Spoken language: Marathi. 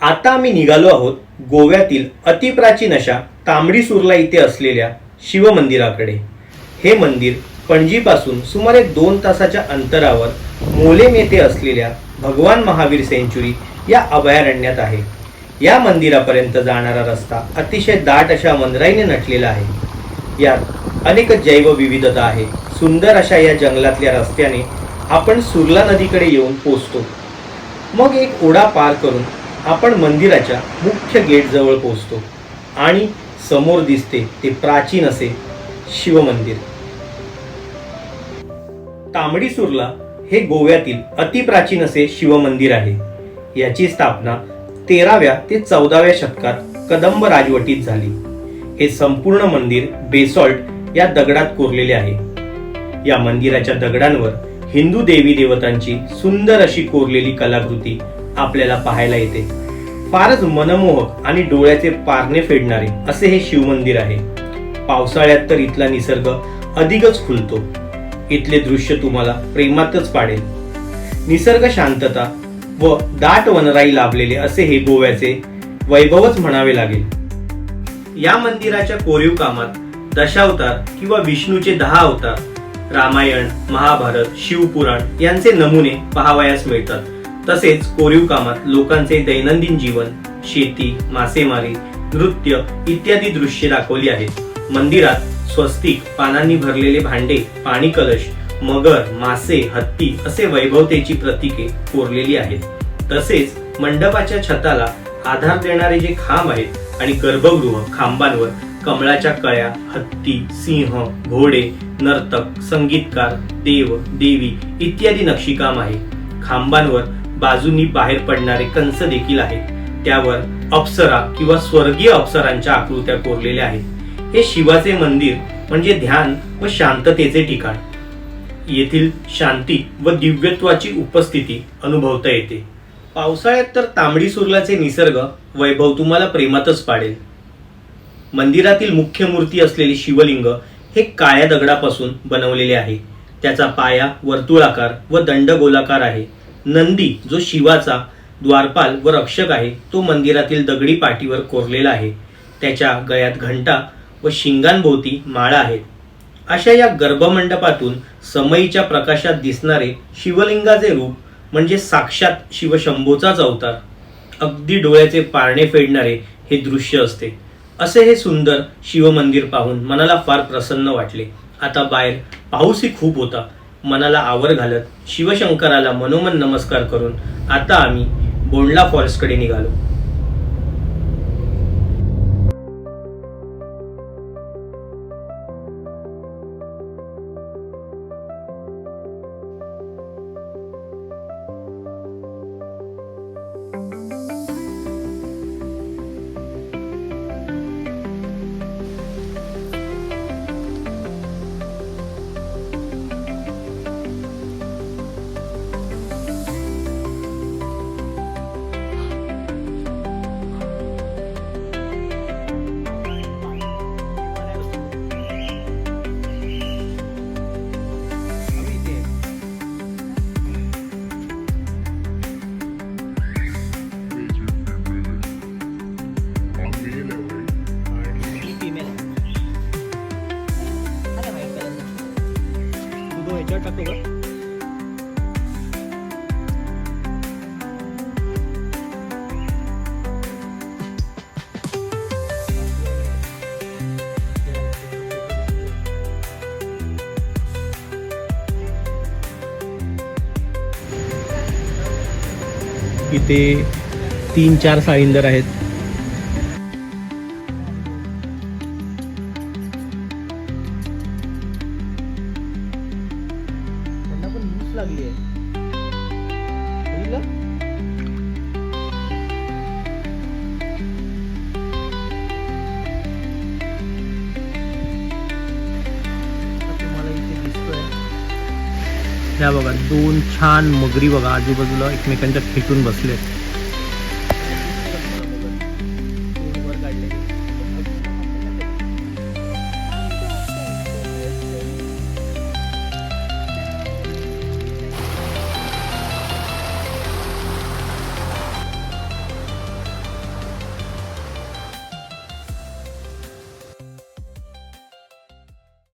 आता आम्ही निघालो आहोत गोव्यातील अतिप्राचीन अशा तांबडी सुर्ला इथे असलेल्या शिवमंदिराकडे. हे मंदिर पणजीपासून सुमारे दोन तासाच्या अंतरावर मोलेम येथे असलेल्या भगवान महावीर सेंचुरी या अभयारण्यात आहे. या मंदिरापर्यंत जाणारा रस्ता अतिशय दाट अशा मंदराईने नटलेला आहे. यात अनेक जैवविविधता आहे. सुंदर अशा या जंगलातल्या रस्त्याने आपण सुर्ला नदीकडे येऊन पोचतो. मग एक ओढा पार करून आपण मंदिराच्या मुख्य गेटजवळ पोहोचतो आणि समोर दिसते ते प्राचीन असे शिवमंदिर. तांबडीसूरला हे गोव्यातील अतिप्राचीन असे शिवमंदिर आहे. याची स्थापना तेराव्या ते चौदाव्या शतकात कदंब राजवटीत झाली. हे संपूर्ण मंदिर बेसॉल्ट या दगडात कोरलेले आहे. या मंदिराच्या दगडांवर हिंदू देवी देवतांची सुंदर अशी कोरलेली कलाकृती आपल्याला पाहायला येते. फारच मनमोहक आणि डोळ्याचे पारणे फेडणारे असे हे शिवमंदिर आहे. पावसाळ्यात तर इथला निसर्ग अधिकच खुलतो इथले दृश्य तुम्हाला प्रेमातच पाडेल. निसर्ग शांतता व दाट वनराई लाभलेले असे हे गोव्याचे वैभवच म्हणावे लागेल. या मंदिराच्या कोरीव कामात दशावतार किंवा विष्णूचे दहा अवतार रामायण महाभारत शिवपुराण यांचे नमुने पाहावयास मिळतात. तसेच कोरीव कामात लोकांचे दैनंदिन जीवन शेती मासेमारी नृत्य इत्यादी दृश्ये दाखवली आहेत. मंदिरात स्वस्तिक पानांनी भरलेले भांडे पाणी कलश मगर मासे हत्ती असे वैभवतेची प्रतीके कोरलेली आहेत. तसेच मंडपाच्या छताला आधार देणारे जे खांब आहेत आणि गर्भगृह खांबांवर कमळाच्या कळ्या हत्ती सिंह घोडे नर्तक संगीतकार देव देवी इत्यादी नक्षीकाम आहे. खांबांवर बाजूनी बाहेर पडणारे कंस देखील आहेत. त्यावर अप्सरा किंवा स्वर्गीय अप्सरांच्या आकृत्या कोरलेल्या आहेत. हे शिवाचे मंदिर म्हणजे ध्यान व शांततेचे ठिकाण. येथील शांती व दिव्यत्वाची उपस्थिती अनुभवता येते. पावसाळ्यात तर तांबडी सुरलाचे निसर्ग वैभव तुम्हाला प्रेमातच पाडेल. मंदिरातील मुख्य मूर्ती असलेले शिवलिंग हे काळ्या दगडापासून बनवलेले आहे. त्याचा पाया वर्तुळाकार व दंडगोलाकार आहे. नंदी जो शिवाचा द्वारपाल व रक्षक आहे तो मंदिरातील दगडी पाटीवर कोरलेला आहे. त्याच्या गळ्यात घंटा व शिंगांभोवती माळा आहेत. अशा या गर्भमंडपातून समईच्या प्रकाशात दिसणारे शिवलिंगाचे रूप म्हणजे साक्षात शिवशंभूचाच अवतार. अगदी डोळ्याचे पारणे फेडणारे हे दृश्य असते. असे हे सुंदर शिवमंदिर पाहून मनाला फार प्रसन्न वाटले. आता बाहेर पाऊसही खूप होता. मनाला आवर घालत शिवशंकराला मनोमन नमस्कार करून आता आम्ही बोंडला फॉरेस्टकडे निघालो. इथे तीन चार साळींदर आहेत. त्यांना पण भूक लागली आहे बघितलं? आता तुम्हाला इथे दिसतोय ह्या बघा दोन छान मगरी बघा आजूबाजूला एकमेकांच्या खेटून बसलेत